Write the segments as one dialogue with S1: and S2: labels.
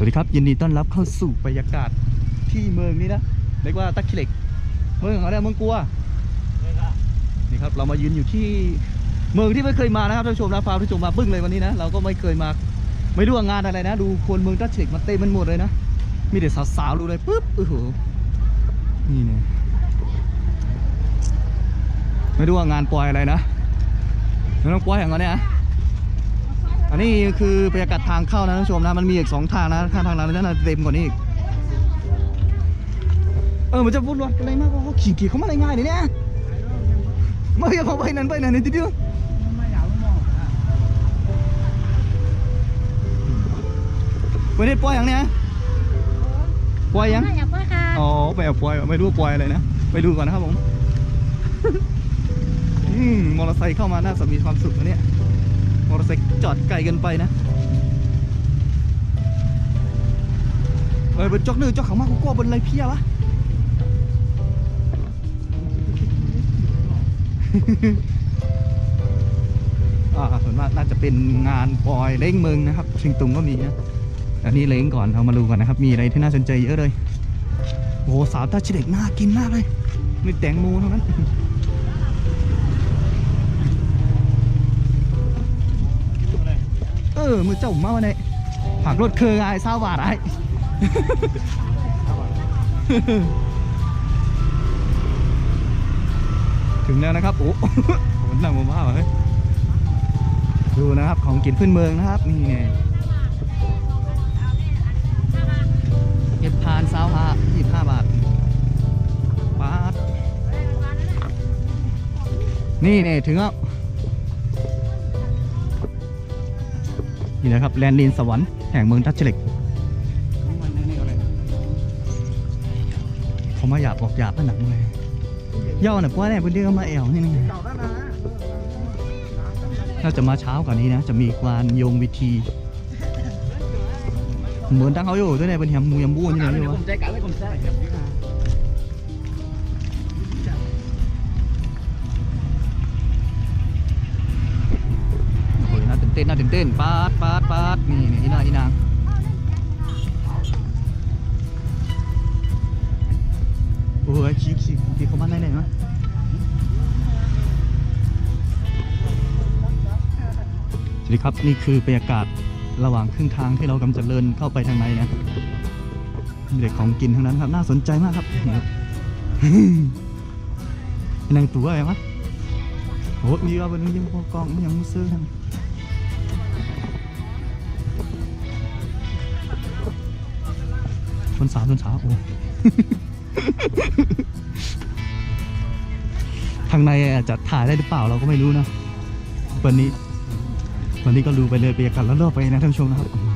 S1: วัสดีครับ ยินดีต้อนรับเข้าสู่บรรยากาศที่เมืองนี้นะเรียกว่าตักขิเหล็ก เมืองอะไรเมืองกัวนี่ครับเรามายืนอยู่ที่เมืองที่ไม่เคยมานะครับท่านผู้ชมนะพาท่านผู้ชมมาปึ้งเลยวันนี้นะเราก็ไม่เคยมาไม่รู้ว่างานอะไรนะ ดูคนเมืองตักขิเหล็กมาเต็มมันหมดเลยนะมีแต่สาวๆดูเลยปุ๊บโอ้โหนี่เนี่ยไม่รู้ว่างานปล่อยอะไรนะน้องปล่อยอย่างเงี้ยนะ อันนี้คือบรรยากาศทางเข้านะท่านผู้ชมนะมันมีอีกสองทางนะข้างทางนั้นน่าจะเต็มกว่านี้อีกเออมันจะวุ่นวายอะไรมากว่าเขาขี่ขี่เขามาอะไรง่ายเลยเนี่ยไม่อยากเขาไปนั่นไปนั่นนี่ทีเดียววันนี้ปล่อยอย่างเนี้ยปล่อยยัง
S2: ไม่อยากว่าค่ะ
S1: อ๋อไปเอาปล่อยไม่รู้ว่าปล่อยอะไรนะไปดูก่อนนะครับผมอืมมอเตอร์ไซค์เข้ามาน่าจะมีความสุขนะเนี่ย มอเตอร์ไซค์จอดไกลกันไปนะเอ้ยเป็นจอกนึ่งจอกขามากกว่าบนอะไรเพี้ยวะอ่าส่วนมากน่าจะเป็นงานปอยเล้งเมืองนะครับชิงตุงก็มีนะอันนี้เล้งก่อนเอามาดูก่อนนะครับ มีอะไรที่น่าสนใจเยอะเลยโอ้โหสาวตาชิเด็กน่ากินมากเลยมีแตงโมเท่านั้น ออมือเจ้ามาวันไหนผักรถเคยไอ้เศร้าบาทไอ้ถึงแล้วนะครับโอ้ผมนั่งมาบ้าเลยดูนะครับของกินพื้นเมืองนะครับนี่ไงเห็ดพานซาวฮายี่ห้าบาทบาทนี่นี่ถึงแล้ว นี่นะครับแลนดินสวรรค์แห่งเมืองทัชเล็กเขามาหยาบออกหยาบผนังเลยย่อหน่อยเพราะว่าเนี่ยพื้นที่เขามาแอวนี่นี่น่าจะมาเช้ากว่านี้นะ จะมีการโยงวิธี เหมือนตั้งเขาอยู่ด้วยเนี่ยเป็นยำมูยำบูนี่นะอยู่วะ ต้นน่าตื่นเต้นปาดปาดปาดนี่นี่อีนางอีนางโอ้ยขี้ขี้ขี้เขามาไหนไหนมาสวัสดีครับนี่คือบรรยากาศระหว่างครึ่งทางที่เรากำลังจะเดินเข้าไปทางในนะมีแต่ของกินทั้งนั้นครับ น่าสนใจมากครับนี่ครับนางตัวอะไรวะโอ้ยมีว่าบนนี้ยังพอกองยังมือซื้อทาง นสาวชนสาวโอ้ทางในอาจจะถ่ายได้หรือเปล่าเราก็ไม่รู้นะ วันนี้ วันนี้ก็ดูไปเลยบรรยากาศรอบๆไปนะท่านผู้ชมนะครับโอ้โห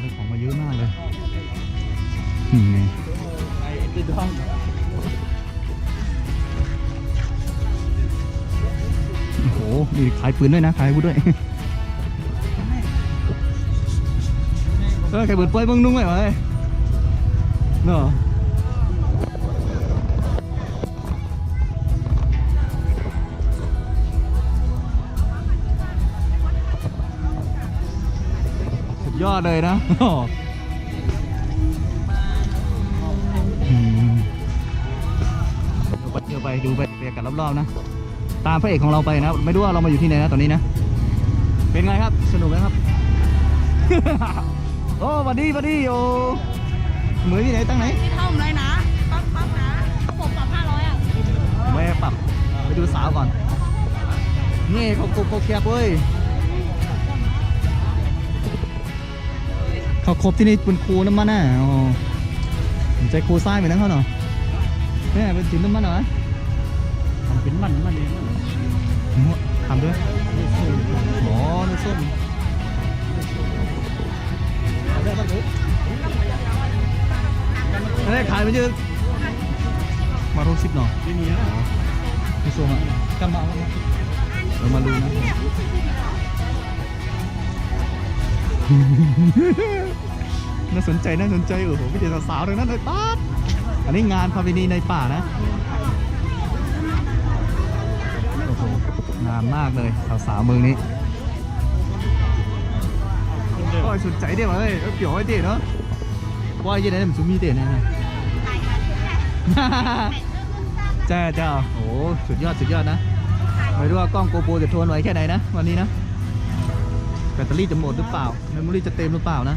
S1: ได้ของมาเยอะมากเลยนี่ไงโอ้โหมีขายปืนด้วยนะขายอาวุธด้วยเออขายปืนปล่อยเบิ้งนุ่งไหมวะ เนาะสุดยอดเลยนะเดี๋ยวไปเดี๋ยวไปดูไปบรรยากาศรอบๆนะ ตามพระเอกของเราไปนะ ไม่รู้ว่าเรามาอยู่ที่ไหนนะตอนนี้นะ เป็นไงครับ สนุกไหมครับ โอ้บัดดี้บัดดี้โอ เหมือนที่ไหนตั้งไหน
S2: ที่ท่อมเลยนะปั๊บปั๊บนะผมปรับห้าร้อยอะ
S1: ไม่ปรับไปดูสาวก่อนนี่เขาครบเขาแคบเว้ยเขาครบที่นี่เป็นครูน้ำมันน่ะอ๋อใจครูไส้เหมือนนั้นเขาเนาะแม่เป็นถึงน้ำมันเหรอ
S3: ทำเป็นมันมันเอง
S1: ทำด้วยอ๋อน้ำส้มอะไรขายไปเยอะมาโรสิบหน่อ
S3: ไม่มีนะ
S1: น้ำส้มอะกำมาเรามาดูนะน่าสนใจน่าสนใจโอ้โหพี่เด็กสาวๆทั้งนั้นเลยป๊าดอันนี้งานพาวินีในป่านะโอ้โหงามมากเลยสาวๆเมืองนี้
S3: คนเดิม
S1: โอ้ยสนใจเดี๋ยวเฮ้ยเอาเกี่ยวไว้เดี๋ยวเนาะว่ายังไงมันจะมีเดี๋ยวนะ จ้าเจ้าโอ้สุดยอดสุดยอดนะไม่รู้ว่ากล้องโกโปรจะทนไหวแค่ไหนนะวันนี้นะแบตเตอรี่จะหมดหรือเปล่าเมมโมรี่จะเต็มหรือเปล่านะ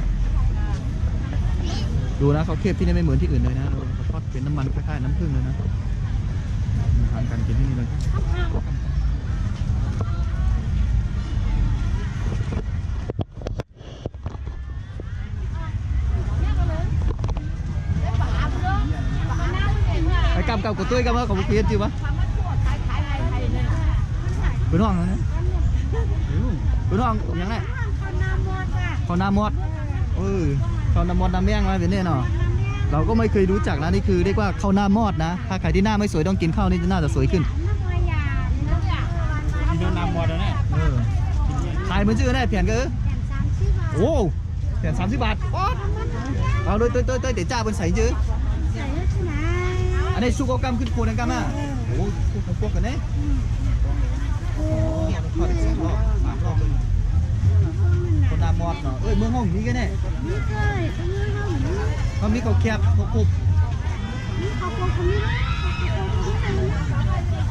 S1: ดูนะเขาเคบที่นี่ไม่เหมือนที่อื่นเลยนะเขาทอดเป็นน้ำมันคล้ายๆน้ำผึ้งเลยนะทานการกินที่นี่เลย ไอ้กำกับกับตุ้ยกำว่าของเพียนจริงปะเป็นห้องนะเนี่ยเป็นห้องยังไงเขาน้ำมอดเออเขาน้ำมอดน้ำแมงมาเป็นเนี่ยเนาะเราก็ไม่เคยรู้จักนะนี่คือเรียกว่าข้าวหน้ามอดนะ ถ้าใครที่หน้าไม่สวยต้องกินข้าวนี่จะน่าจะสวยขึ้น
S3: กินโดนน้ำหมดแล้วเนี่ย
S1: เออขายเหมือนชื่อแน่เพียนก็เออโอ้เพียนสามสิบบาทเอาเลยเต้ยเต้ยเต้ยเดี๋ยวจ้าเป็นใส่จื้ออันนี้ซุกเอากำขึ้นโคนนะกำอะโอ้พวกพวกกันเนี่ยโอ้ทอดอีกสองรอบสามรอบเลยข้าวหน้ามอดเนาะเอ้ยเมืองห้องนี้กันเนี่ยมันมีข้าวแคบข้าวปุบ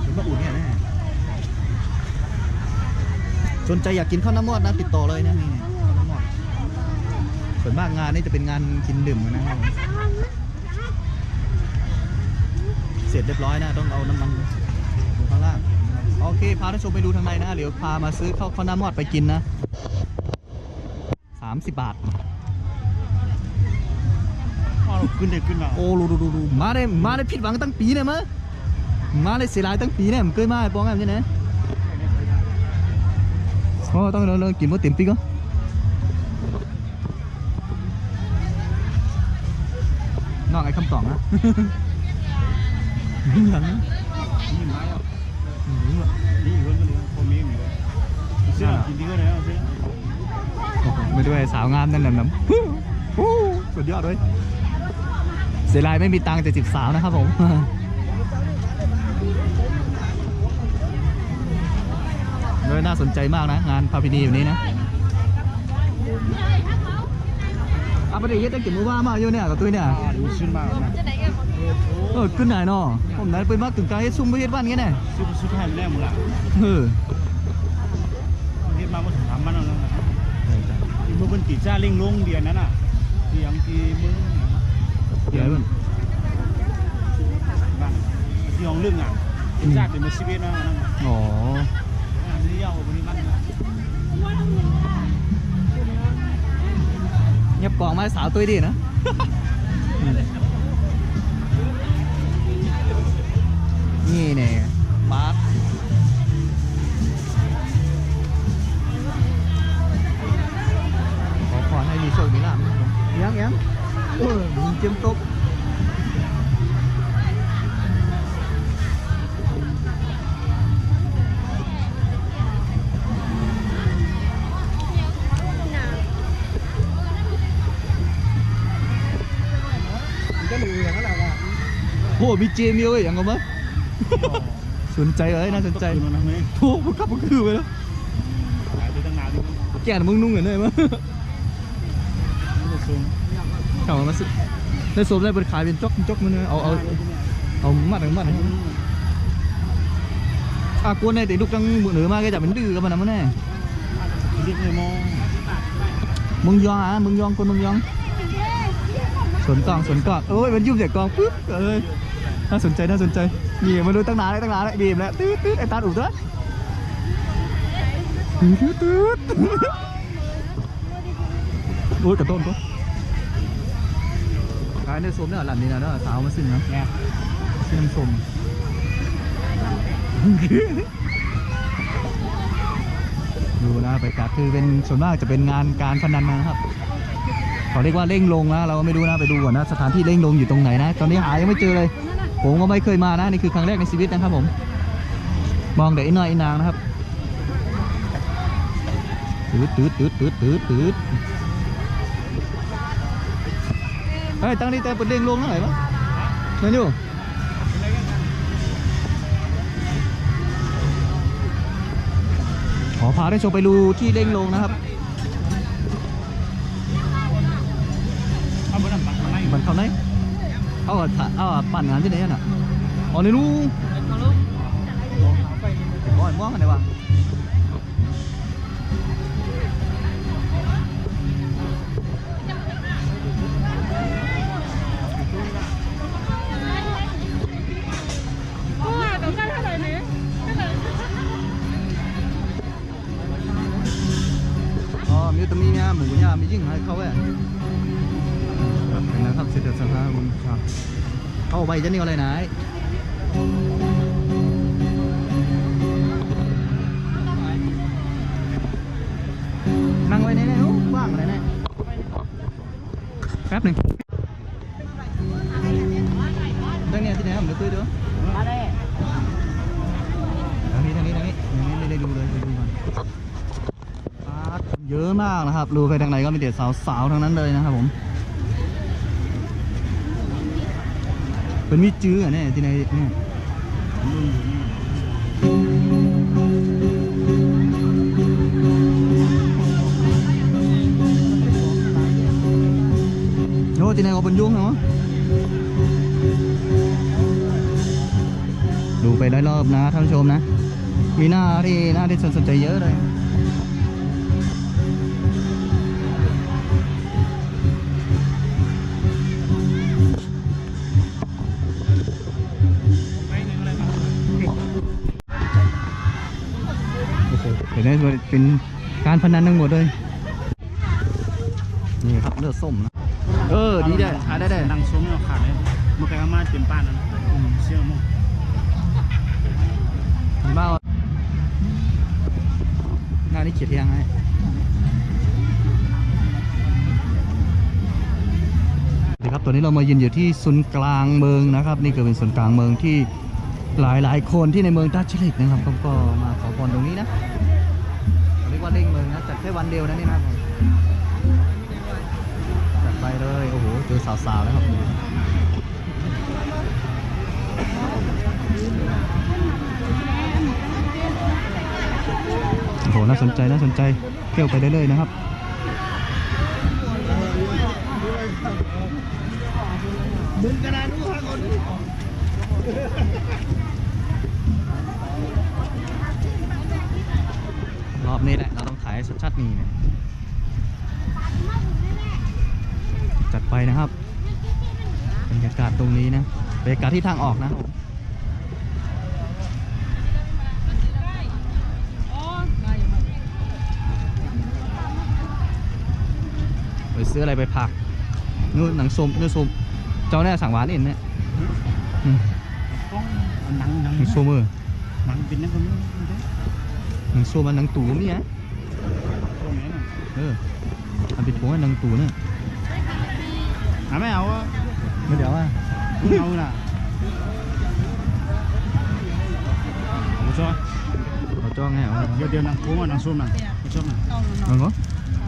S1: เดี๋ยวมาอุ่นเนี่ยแน่สนใจอยากกินข้าวน้ำมอดนะติดต่อเลยนะนี่ข้าวน้ำมอดส่วนมากงานนี่จะเป็นงานกินดื่มนะครับผม เสร็จเรียบร้อยนะต้องเอาน้ำมันลงข้างล่างโอเคพาท่านผู้ชมไปดูทางในนะเดี๋ยวพามาซื้อข้าวข้าวน้ำมอดไปกินนะ 30 บาท
S3: อ๋อขึ้นเด็กขึ้นมา
S1: โอ้ดูดูดูดูมาได้มาได้ผิดหวังตั้งปีเนี่ยมั้ยมาได้เสียดายตั้งปีเนี่ยมันเคยมาไอ้ปองไงมันจะไหนโอ้ต้องเราเรากินว่าเต็มปีก็นอกไอ้คำตอบนะ หลัง
S3: นี่ไม้อะนี่อีกคนก็เลยพอมีอยู่เสื้อกินดีก็เลยเอาเสื้อ
S1: ไม่ด้วยสาวงามนั่นน่ะน้ำฮู้สุดยอดเลยเสียดายไม่มีตังค์จะจีบสาวนะครับผมเลยน่าสนใจมากนะ งานพาพินีอยู่นี้นะ อาประเดี๋ยวเฮ็ดได้กินมือว่ามากอยู่เนี่ยกับตุ้ยเนี่ย
S3: อ่าดูชื่นมากนะ
S1: เออขึ้นไหนเนาะผมนั้นเป็นมากถึงการเฮ็ดซุ่มไปเฮ็ดบ้านเงี้ยแน่
S3: ชื่อชื่อไทยแรกหมดละ
S1: เออ
S3: เรียกมาก็ถึงถามมันแล้วนะที่เมื่อวันตีจ้าเล่งลงเดียนนั้นอะที่ยังที่มึง
S1: เดี๋ยวมัน
S3: ที่ห้องเรื่องอะจ้าเป็นมือชีวิตนะนั่น
S1: อ๋อ
S3: ก
S1: ล่องมาสาวตุ้ยดีนะนี่เนี่ยบาสขอพรให้มีโชคมีลาภนะครับยังยังเออมึงเจียมตก มีเจมีเอ้ยยังไงมั้ยสนใจเอ้ยน่าสนใจ
S3: คือมันไม่
S1: โอ้มันขับมันคือไปแล้ว
S3: ขายไปตั้งนานดิ
S1: แกน่ะมึงนุ่งเหมือนเลยมั้ย
S3: มันจะสูง
S1: เขามาซื้อได้สวมได้เป็นขายเป็นจอกจอกมันเลยเอาเอาเอามัดเอามัดให้มันอะกวนในแต่ลูกตั้งมือเหนือมาแกจะเป็นดื้อกับมันนะมันแน่
S3: เรียกเลยมอง
S1: มึงยองอะมึงยองคนมึงยองสวนกล่องสวนกล่องโอ้ยมันยุ่มเสียกล่องปุ๊บเอ้ย น่าสนใจน่าสนใจนี่มาดูตั้งนานแล้วตั้งนานแล้วดีมแล้วตืดตืดไอ้ตาอุดด้วยตืดตืดตืดโอ้ยกระต้นก็ขายในโซมเนี่ยหลันนี่นะเนาะสาวมาซึ่งนะ
S3: เนี่ย
S1: เชื่อมชมดูนะไปกัดคือเป็นส่วนมากจะเป็นงานการพนันนะครับเขาเรียกว่าเร่งลงนะเราก็ไม่รู้นะไปดูก่อนนะสถานที่เร่งลงอยู่ตรงไหนนะ ตอนนี้หายังไม่เจอเลย ผมก็ไม่เคยมานะนี่คือครั้งแรกในชีวิตนะครับผม มองเดี๋ยวอีน้อยอีนางนะครับตืดตืดตืดตืดตืดตืดเฮ้ยตั้งนี่แต่ปดเด้งลงเท่าไหร่ปะนั่นอยู่ขอพาได้ชมไปดูที่เล่งลงนะครับมันเข้าไหน เอาเอาปั่นงานที่ไหนน่ะอ๋อในนู้นอ๋อม่วงกันไหนวะมีตรงนี้เนี่ยหมูเนี่ยมียิ่งให้เขาเว้ย เข้าไปจะนี่อะไรไหนนั่งไว้ในนี้นู้ว่างอะไรเนี่ยแป๊บหนึ่งทางเนี้ยที่ไหนผมเดี๋ยวคุยด้อ
S2: มาเลย
S1: ทางนี้ทางนี้ทางนี้ทางนี้ได้ดูเลยได้ดูก่อนเยอะมากนะครับ ดูไปทางไหนก็มีแต่สาวๆทั้งนั้นเลยนะครับผม เป็นมีจื้ออะเนี่ยที่ไหนเนี่ย
S3: รุ่นอยู่นี่
S1: โอ้ที่ไหนก็นยุ่งเหรอดูไปได้รอบนะท่านผู้ชมนะ มีหน้าที่หน้าที่สนใจเยอะเลย โอ้โหเห็นไหมมันเป็นการพนันทั้งหมดเลย นี่ครับเลือดส้มนะ เออ ดีได้ขายได้ได้
S3: นั่งซุ้มเอาขาดเลยเมื่อกี้อามาเต็มป้านแล้วนะเชี่ยวมั้ง
S1: ดีมากเลยงานนี้เขียนยังไงดีครับตัวนี้เรามายืนอยู่ที่ศูนย์กลางเมืองนะครับ นี่คือเป็นศูนย์กลางเมืองที่หลายหลายๆคนที่ในเมืองดัชชิลิกนะครับเขาก็มาขอพรตรงนี้นะเขาเรีย กว่าเล่งเมืองนะจัดแค่วันเดียวนะนี่นะครับจัดไปเลยโอ้โหเจอสาวๆนะครับโอ้โหน่าสนใจน่าสนใจเที่ยวไปเรื่อยๆนะครับ
S3: มึงกระดานนู้นคน
S1: อบนี้แหละ เราต้องถ่ายให้ชัดๆนี่เนี่ยจัดไปนะครับบรรยากาศตรงนี้นะบรรยากาศที่ทางออกนะครับผม
S2: อ๋อได้อยู่ครับ
S1: ไปซื้ออะไรไปผักนู่นหนังส้มเนื้อส้มเจ้าแน่สั่งหวานเองเนี่ยอืม
S3: ต้องหนังหนัง
S1: หนังส้มเออ
S3: หนังเป็นนักคนนี้
S1: หนังส้มมันหนังตูนี่ไง
S3: ตรงนี้น่ะ
S1: เออมันเป็นตัวหนังตูเนี่ย
S3: หาไม่เอาอะ
S1: ไม่เดี๋ ยวว่า
S3: มึงเอาล่ะผมชอบ
S1: เราจ้องไงเอา
S3: เดี๋ยวเดี๋ยวหนังผมอะหนังส้มน่ะผมชอบน่ะ
S2: ต้อง
S1: เอาเหรอ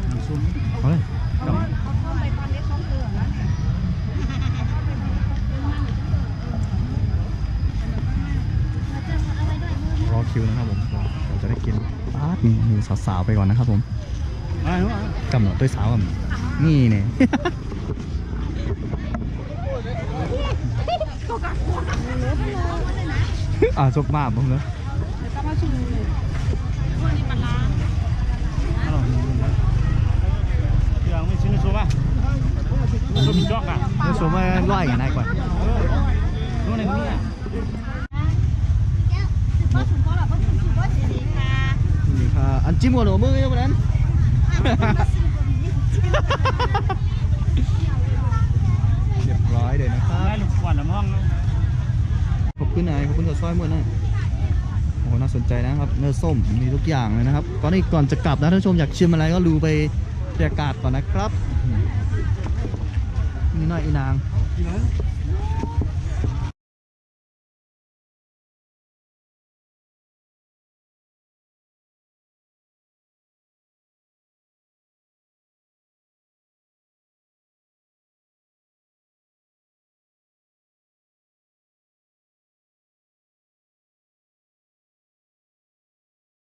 S3: หนังส้ม
S1: เอาเลยกลับ
S2: ต้องไปปันได้สองเดือนแล้วเนี่ย
S1: รอคิวนะครับผมเราจะได้กิน ป๊าดนี่มีสาวๆไปก่อนนะครับผม
S3: อะไรวะ
S1: กำหนดด้วยสาวกับนี่เนี่ยอ่าจบมากผมเนอะ
S2: เดี๋ยวต้องมาชิมเลยวันนี้ปลาร้า
S3: ฮัลโหลยังไม่ชิมส้มอะส้มมีจอกอะ
S1: เดี๋ยวชมว่าร้อยอย่างไรก่อน
S3: นู่นนี่นี่อะ
S2: พ่อถึงพ่อหลับพ่อถึงสุดว่าจะดีค่ะ
S1: นี่ค่ะอันจิ้มหัวหนูมือยังไงนั้นเรียบร้อยเลยนะครับ
S3: ได้ลูกควันละม่อง
S1: ขอบคุณนายขอบคุณกับซอยหมดนะโอ้โหน่าสนใจนะครับ เนื้อส้มมีทุกอย่างเลยนะครับก่อนนี้ก่อนจะกลับนะท่านผู้ชมอยากชิมอะไรก็ดูไปบรรยากาศก่อนนะครับนี่น้อยอีนาง
S3: กินเลย